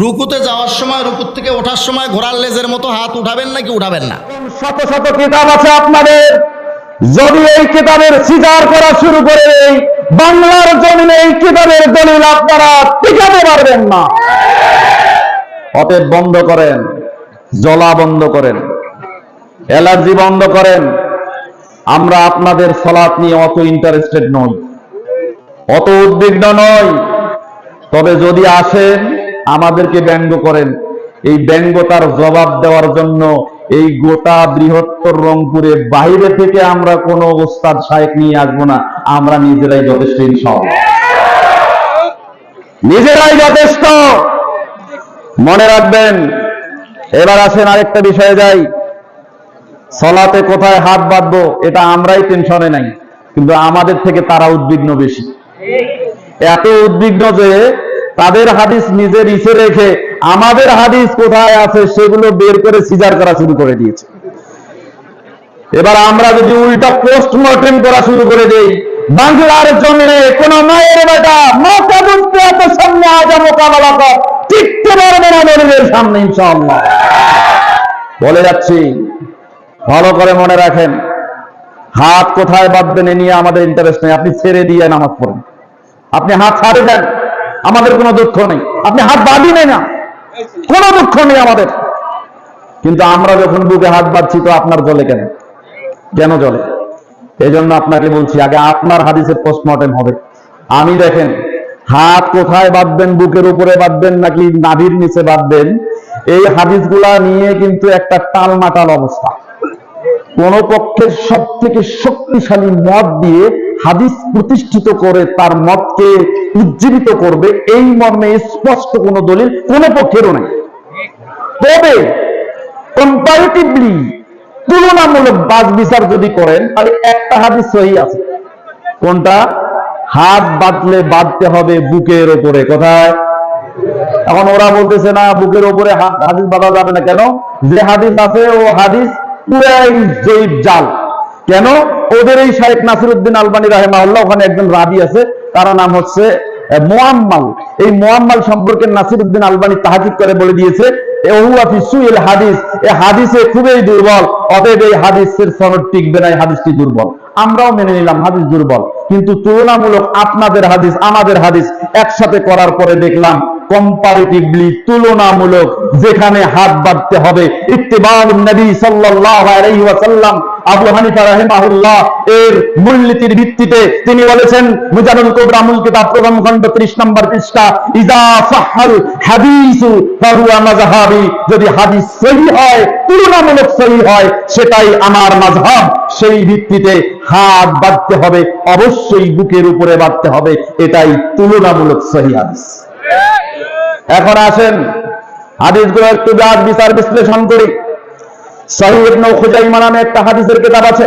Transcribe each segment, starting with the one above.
রুকুতে যাওয়ার সময়, রুকুর থেকে ওঠার সময় ঘোড়ার লেজের মতো হাত উঠাবেন নাকি উঠাবেন না? শত শত কিতাব আছে আপনাদের। যদি এই কিতাবের সিজার করা শুরু করে বাংলার জমিনে এই কিতাবের দলিল আপনারা টিকাতে পারবেন না। অতএব বন্ধ করেন জলা বন্ধ করেন অ্যালার্জি বন্ধ করেন। আমরা আপনাদের সলাৎ নিয়ে অত ইন্টারেস্টেড নই, অত উদ্বিগ্ন নই। তবে যদি আসেন আমাদেরকে ব্যঙ্গ করেন। এই ব্যঙ্গতার জবাব দেওয়ার জন্য এই গোটা বৃহত্তর রংপুরে বাইরে থেকে আমরা কোনো ওস্তাদ সাহেব নিয়ে আসব না। আমরা নিজেরাই যথেষ্ট, ইনশাআল্লাহ। নিজেরাই যথেষ্ট। মনে রাখবেন, এবার আসেন আরেকটা বিষয়ে যাই। সলাতে কোথায় হাত বাঁধবো, এটা আমরাই টেনশনে নাই। কিন্তু আমাদের থেকে তারা উদ্বিগ্ন বেশি। এত উদ্বিগ্ন যে তাদের হাদিস নিজের ইসে রেখে আমাদের হাদিস কোথায় আছে সেগুলো বের করে সিজার করা শুরু করে দিয়েছে। এবার আমরা যদি উল্টা পোস্টমর্টেম করা শুরু করে দেই, বাংলার জমিনে কোন মায়ের বেটা মাথা বুঝতে এত সামনে আজ মোকাবেলা কর টিকতে পারবে না দলিলের সামনে বলে যাচ্ছি, ভালো করে মনে রাখেন, হাত কোথায় বাঁধবেন এ নিয়ে আমাদের ইন্টারেস্ট নেই। আপনি ছেড়ে দিয়ে নামাজ পড়েন। আপনি হাত ছাড়ে দেন। আমাদের কোনো দুঃখ নেই। আপনি হাত বাঁধিনে না। কোনো দুঃখ নেই আমাদের। কিন্তু আমরা যখন বুকে হাত বাঁধছি তো আপনার জলে কেন? কেন জলে? এই জন্য আপনাকে বলছি, আগে আপনার হাদিসের পোস্টমর্টেম হবে। আমি দেখেন, হাত কোথায় বাঁধবেন, বুকের উপরে বাঁধবেন নাকি নাভির নিচে বাঁধবেন, এই হাদিসগুলা নিয়ে কিন্তু একটা টালমাটাল অবস্থা। কোন পক্ষের সব থেকে শক্তিশালী মত দিয়ে হাদিস প্রতিষ্ঠিত করে তার মতকে উজ্জীবিত করবে, এই মর্মে স্পষ্ট কোন দলিল কোন পক্ষেরও নাই। তবে কম্পারেটিভলি তুলনামূলক বাজ বিচার যদি করেন, তাহলে একটা হাদিস সহি আছে। কোনটা? হাত বাঁধলে বাঁধতে হবে বুকের ওপরে, কোথায়? এখন ওরা বলতেছে না, বুকের ওপরে হাদিস বাঁধা যাবে না কেন? যে হাদিস আছে, ও হাদিস পুরাই জৈব জাল। কেন? ওদের এই শাহেখ নাসিরুদ্দিন আলবানী রাহেমাউল্লাহ ওখানে একজন রাবি আছে, তার নাম হচ্ছে মোয়াম্মাল। এই মোয়াম্মাল সম্পর্কে নাসিরুদ্দিন আলবানী তাহাকিক করে বলে দিয়েছে আমরাও মেনে নিলাম, হাদিস দুর্বল। কিন্তু তুলনামূলক আপনাদের হাদিস, আমাদের হাদিস একসাথে করার পরে দেখলাম কম্পারেটিভলি তুলনামূলক যেখানে হাত বাঁধতে হবে ইত্তেবাউন নবী আবু হানিফা এর মূলনীতির ভিত্তিতে তিনি বলেছেন কিতাব প্রথম খণ্ড 30 নম্বর পৃষ্ঠা ইজা হাদিসু যদি হাদিস সহি হয়, তুলনামূলক সহি হয়, সেটাই আমার মাযহাব। সেই ভিত্তিতে হাত বাঁধতে হবে। অবশ্যই বুকের উপরে বাঁধতে হবে, এটাই তুলনামূলক সহি হাদিস। এখন আসেন, হাদিসগুলো একটু বিরাট বিচার বিশ্লেষণ করি। খুজাইমা নামে একটা হাদিসের আছে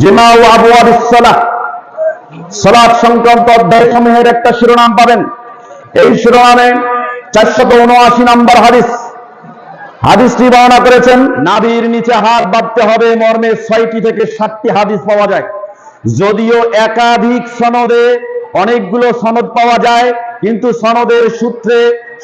জিমা ও আবু সংক্রান্ত অধ্যায় সমূহের একটা শিরোনাম পাবেন। এই শিরোনামে চারশত উনআশি নম্বর হাদিস। হাদিসটি বর্ণনা করেছেন, নাভির নিচে হাত বাঁধতে হবে, মর্মে ছয়টি থেকে সাতটি হাদিস পাওয়া যায়। যদিও একাধিক সনদে অনেকগুলো সনদ পাওয়া যায়, কিন্তু সনদের সূত্রে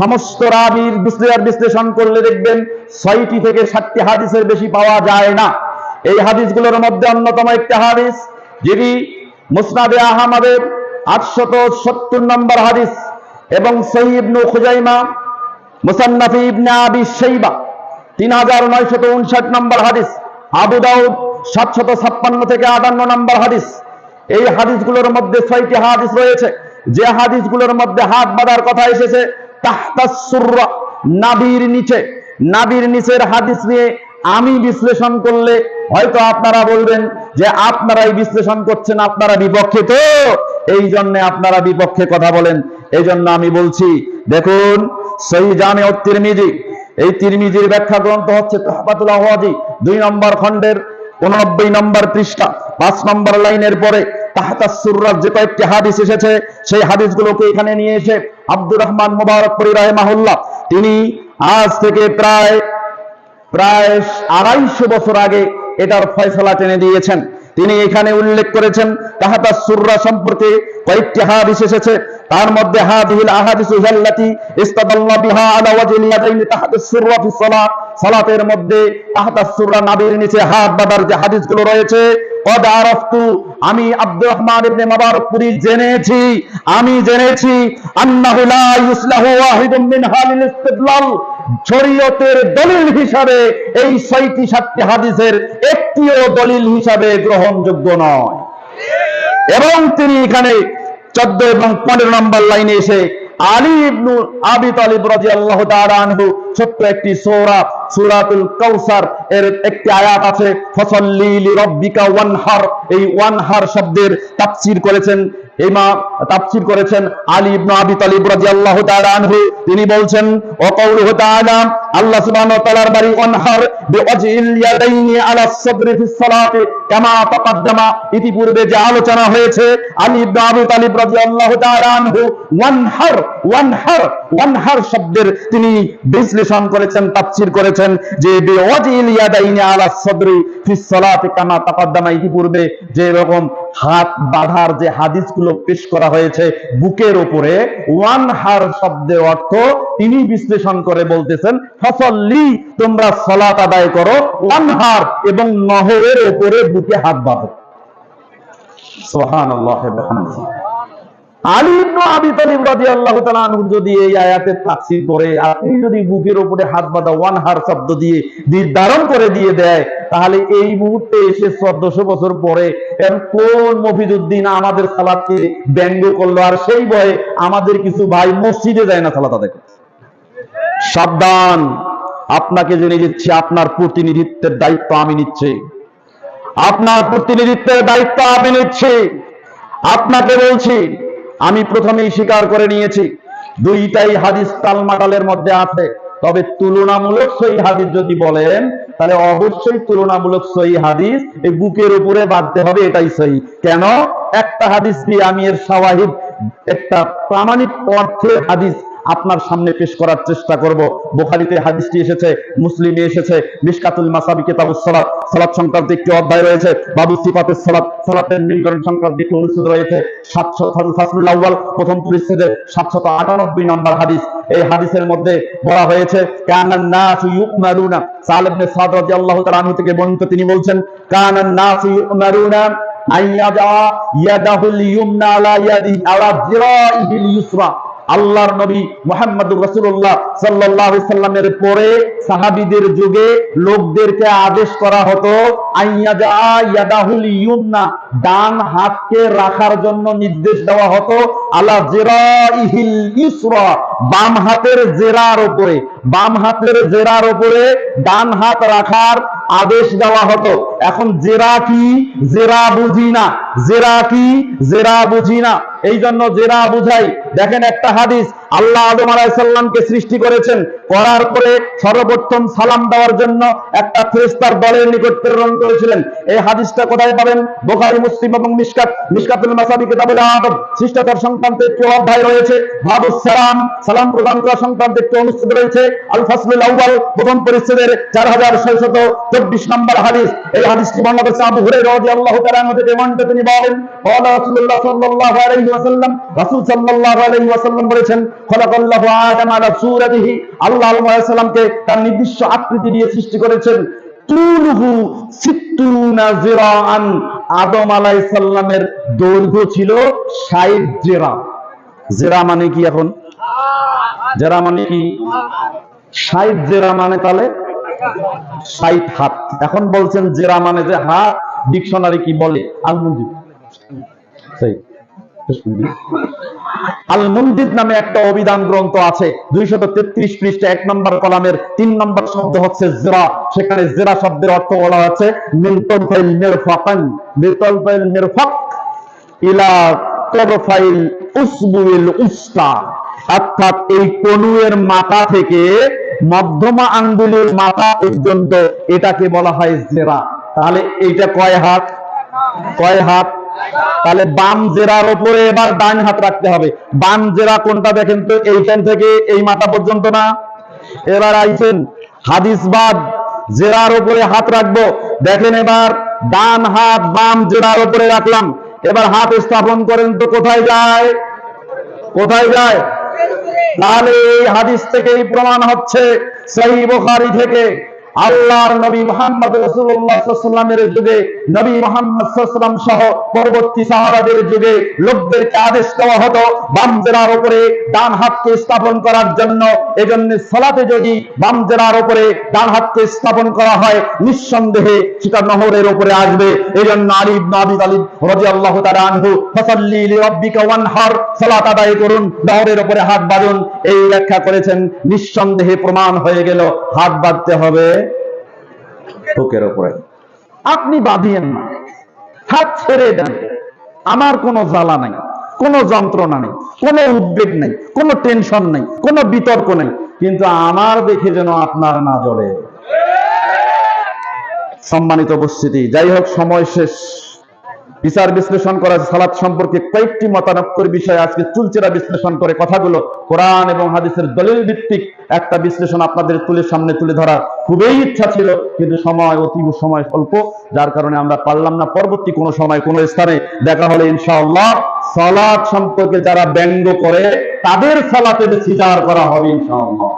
সমস্ত রাবির বিশ্লেষণ বিশ্লেষণ করলে দেখবেন ছয়টি থেকে সাতটি হাদিসের বেশি পাওয়া যায় না। এই হাদিসগুলোর মধ্যে অন্যতম একটি হাদিস যেটি মুসনাদে আহমদের আটশত সত্তর নম্বর হাদিস এবং সহিবনু খুজাইমা, মুসান্নাফি ইবনে আবি শাইবা, তিন হাজার নয়শত উনষাট নম্বর হাদিস। আবু দাউদ সাতশত ছাপ্পান্ন থেকে আটান্ন নম্বর হাদিস। এই হাদিসগুলোর মধ্যে ছয়টি হাদিস রয়েছে। যে হাদিসগুলোর মধ্যে হাত বাঁধার কথা এসেছে নাবির নিচে। নাবির নিচের হাদিস নিয়ে আমি বিশ্লেষণ করলে হয়তো আপনারা বলবেন যে আপনারাই বিশ্লেষণ করছেন, আপনারা বিপক্ষে তো। এই জন্য আপনারা বিপক্ষে কথা বলেন। এই জন্য আমি বলছি, দেখুন সেই জামে তিরমিজি। এই তিরমিজির ব্যাখ্যা গ্রন্থ হচ্ছে তাহফাতুল আহওয়াজি দুই নম্বর খণ্ডের উননব্বই নম্বর পৃষ্ঠা, পাঁচ নম্বর লাইনের পরে যে কয়েকটি হাদিস এসেছে, সেই হাদিসগুলোকে এখানে নিয়ে এসে আব্দুর রহমান মুবারকপুরি রাহেমাহুল্লাহ, তিনি আজ থেকে প্রায় প্রায় আড়াইশো বছর আগে এটার ফয়সলা টেনে দিয়েছেন। তিনি এখানে উল্লেখ করেছেন তাহাতা সুররা সম্পর্কে কয়েকটি হাদিস এসেছে তার মধ্যে আহাদিসু ইস্তাদাল্লা বিহা আলা সুররা সালাতের মধ্যে সুররা নাবির নিচে হাত যে হাদিসগুলো রয়েছে, কদ আমি আব্দুর রহমান ইবনে জেনেছি। আমি জেনেছি, আন্নাহু লা ইউসলাহু ওয়াহিদুম মিন হালিল শরীয়তের দলিল হিসাবে এই ছয়টি সাতটি হাদিসের একটিও দলিল হিসাবে গ্রহণযোগ্য নয়। এবং তিনি এখানে চোদ্দ এবং পনেরো নম্বর লাইনে এসে আলী ইবনু আবি তালিব রাদিয়াল্লাহু তাআলা আনহু ছোট্ট একটি সূরা, সূরাতুল কাউসার এর একটি আয়াত আছে, ফসল্লি লিরাব্বিকা ওয়ানহার এই ওয়ানহার শব্দের তাফসীর করেছেন তাফসীর করেছেন আলী আবি তালিব রাদিয়াল্লাহু তাআলা আনহু। তিনি বলছেন তাআলা, আল্লাহ ওয়া তাআলার বাড়ি ইয়াদাইনি আলা ফিস কামা তাকাদ্দামা। ইতিপূর্বে যে আলোচনা হয়েছে, আলী ইবনে আবু তালিব রাদিয়াল্লাহু তাআলা আনহু, ওয়ানহার ওয়ানহার ওয়ানহার শব্দের তিনি করেছেন, তাফসীর করেছেন যে ইতিপূর্বে যে রকম হাত বাঁধার যে হাদিসগুলো পেশ করা হয়েছে, বুকের উপরে ওয়ানহার শব্দের অর্থ তিনি বিশ্লেষণ করে বলতেছেন, ফসল্লি, তোমরা সলাত আদায় করো ওয়ান হার এবং নহরের উপরে বুকে হাত বাঁধো। সোহান বিহামদিহি নির্ধারণ করে দিয়ে দেয় তাহলে এই মুহূর্তে এসে 1400 বছর পরে কোন মফিজউদ্দিন আমাদের সালাতকে ব্যঙ্গ করল? আর সেই ভয়ে আমাদের কিছু ভাই মসজিদে যায় না সালাত আদায়। সাবধান, আপনাকে জেনে দিচ্ছি আপনার প্রতিনিধিত্বের দায়িত্ব আমি নিচ্ছি। আপনার প্রতিনিধিত্বের দায়িত্ব আমি নিচ্ছি। আপনাকে বলছি আমি প্রথমেই স্বীকার করে নিয়েছি, দুইটাই হাদিস তালমাটালের মধ্যে আছে। তবে তুলনামূলক সই হাদিস যদি বলেন, তাহলে অবশ্যই তুলনামূলক সই হাদিস এই বুকের উপরে বাঁধতে হবে, এটাই সই কেন? একটা হাদিস দিয়ে আমি এর স্বাভাবিক একটা প্রামাণিক অর্থের হাদিস আপনার সামনে পেশ করার চেষ্টা করব। বোখারিতে হাদিসটি এসেছে, মুসলিমে এসেছে, মিশকাতুল মাসাবি কিতাবুস সালাত সালাত সংক্রান্ত একটি অধ্যায় রয়েছে, বাবু সিফাতের সালাত, সালাতের নির্ধারণ সংক্রান্ত একটি অনুচ্ছেদ রয়েছে সাতশো আউয়াল, প্রথম পরিচ্ছেদে সাতশত আটানব্বই নম্বর হাদিস। এই হাদিসের মধ্যে বলা হয়েছে, কানান নাসু ইউমারুনা সালেব ইবনে সাদ রাদিয়াল্লাহু তাআলা আনহু থেকে বর্ণিত তিনি বলছেন, কানান নাসু ইউমারুনা আইয়াদা ইয়াদাহুল ইয়ুমনা আলা ইয়াদি আলা জিরাইহিল ইউসরা আল্লাহর নবী মোহাম্মদুর আলাইহি সাল্লামের পরে সাহাবীদের যুগে লোকদেরকে আদেশ করা হতো ডান হাতকে রাখার জন্য নির্দেশ দেওয়া হতো, আলা ইসরা বাম হাতের জেরার উপরে, বাম হাতের জেরার উপরে ডান হাত রাখার আদেশ দেওয়া হতো। এখন জেরা কি? জেরা বুঝি না। জেরা কি? জেরা বুঝি না। এই জন্য জেরা বুঝাই, দেখেন একটা হাদিস, আল্লাহ আদম আলাইসাল্লামকে সৃষ্টি করেছেন, করার পরে সর্বপ্রথম সালাম দেওয়ার জন্য একটা ফেরেশতার দলের নিকট প্রেরণ করেছিলেন। এই হাদিসটা কোথায় পাবেন? বোখারি, মুসলিম এবং মিশকাত, মিশকাতুল মাসাবি কিতাবুল আদব। শিষ্টাচার সংক্রান্ত একটি অধ্যায় রয়েছে ভাবুস সালাম সালাম প্রদান করা সংক্রান্ত একটি অনুষ্ঠিত রয়েছে আল ফাসলুল আউয়াল, প্রথম পরিচ্ছেদের চার হাজার ছয়শত চব্বিশ নম্বর হাদিস। এই হাদিসটি বর্ণনা করেছে আবু হুরায়রা রাদিয়াল্লাহু তাআলা থেকে বর্ণিত তিনি বলেন দৈর্ঘ্য ছিল 60 জেরা। মানে কি এখন? জেরা মানে কি? 60 জেরা মানে তাহলে ষাট হাত। এখন বলছেন জেরা মানে যে হাত ডিকশনারি কি বলে? আল মঞ্জিদ সেই। আল মন্দির নামে একটা অভিধান গ্রন্থ আছে, দুইশত তেত্রিশ পৃষ্ঠা এক নম্বর কলামের তিন নম্বর শব্দ হচ্ছে জেরা। সেখানে জেরা শব্দের অর্থ বলা হচ্ছে অর্থাৎ এই কনুয়ের মাথা থেকে মধ্যমা আঙ্গুলের মাথা পর্যন্ত এটাকে বলা হয় জেরা। তাহলে এইটা কয় হাত? কয় হাত? তাহলে বাম জেরার উপরে এবার ডান হাত রাখতে হবে। বাম জেরা কোনটা দেখেন তো, এইখান থেকে এই মাথা পর্যন্ত না? এবার আইছেন, হাদিস বাদ, জেরার উপরে হাত রাখব। দেখেন এবার ডান হাত বাম জোড়ার উপরে রাখলাম। এবার হাত স্থাপন করেন তো কোথায় যায়? কোথায় যায়? তাহলে এই হাদিস থেকেই প্রমাণ হচ্ছে সেই বুখারী থেকে। আল্লাহর নবী মোহাম্মদ রাসূলুল্লাহামের যুগে, নবী মোহাম্মদ সহ পরবর্তী সাহাবাদের যুগে লোকদেরকে আদেশ দেওয়া হতো বাম জেরার উপরে ডান হাতকে স্থাপন করার জন্য। এজন্য সালাতে যদি বাম জেরার উপরে ডান হাতকে স্থাপন করা হয়, নিঃসন্দেহে সেটা নহরের উপরে আসবে। এই জন্য আলী ইবনে আবি তালিব রাদিয়াল্লাহু তাআলা আনহু, ফাসাল্লি লিরাব্বিকা ওয়ানহার সালাত আদায় করুন, নহরের উপরে হাত বাঁধুন। এই ব্যাখ্যা করেছেন, নিঃসন্দেহে প্রমাণ হয়ে গেল, হাত বাঁধতে হবে। বুকের ওপরে। আপনি বাঁধিয়েন না। হাত ছেড়ে দেন। আমার কোনো জ্বালা নাই, কোনো যন্ত্রণা নেই, কোনো উদ্বেগ নেই, কোনো টেনশন নেই, কোনো বিতর্ক নেই। কিন্তু আমার দেখে যেন আপনার না জ্বলে। সম্মানিত উপস্থিতি, যাই হোক, সময় শেষ। বিচার বিশ্লেষণ করা সালাত সম্পর্কে কয়েকটি মতানক্যের বিষয়ে আজকে চুলচেরা বিশ্লেষণ করে কথাগুলো কোরআন এবং হাদিসের দলিল ভিত্তিক একটা বিশ্লেষণ আপনাদের তুলে সামনে তুলে ধরা খুবই ইচ্ছা ছিল, কিন্তু সময়, অতীব সময় স্বল্প, যার কারণে আমরা পারলাম না। পরবর্তী কোনো সময়, কোনো স্থানে দেখা হলে ইনশাআল্লাহ সালাত সম্পর্কে যারা ব্যঙ্গ করে, তাদের সালাতে বিচার করা হবে ইনশাআল্লাহ।